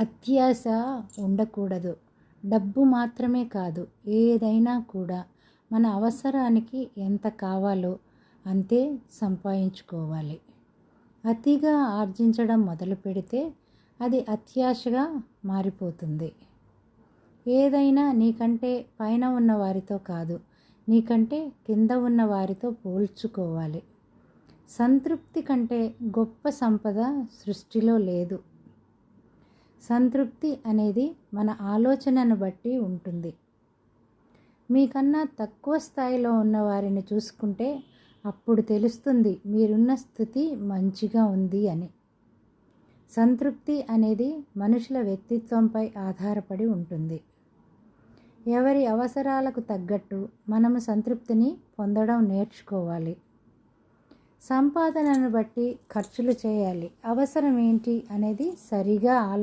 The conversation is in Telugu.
అత్యాశ ఉండకూడదు. డబ్బు మాత్రమే కాదు ఏదైనా కూడా. మన అవసరానికి ఎంత కావాలో అంతే సంపాదించుకోవాలి. అతిగా ఆర్జించడం మొదలు పెడితే అది అత్యాశగా మారిపోతుంది. ఏదైనా నీకంటే పైన ఉన్న వారితో కాదు నీకంటే కింద ఉన్న వారితో పోల్చుకోవాలి. సంతృప్తి కంటే గొప్ప సంపద సృష్టిలో లేదు. సంతృప్తి అనేది మన ఆలోచనను బట్టి ఉంటుంది. మీకన్నా తక్కువ స్థాయిలో ఉన్న వారిని చూసుకుంటే అప్పుడు తెలుస్తుంది మీరున్న స్థితి మంచిగా ఉంది అని. సంతృప్తి అనేది మనుషుల వ్యక్తిత్వంపై ఆధారపడి ఉంటుంది. ఎవరి అవసరాలకు తగ్గట్టు మనము సంతృప్తిని పొందడం నేర్చుకోవాలి. సంపాదనను బట్టి ఖర్చులు చేయాలి. అవసరం ఏంటి అనేది సరిగా ఆలో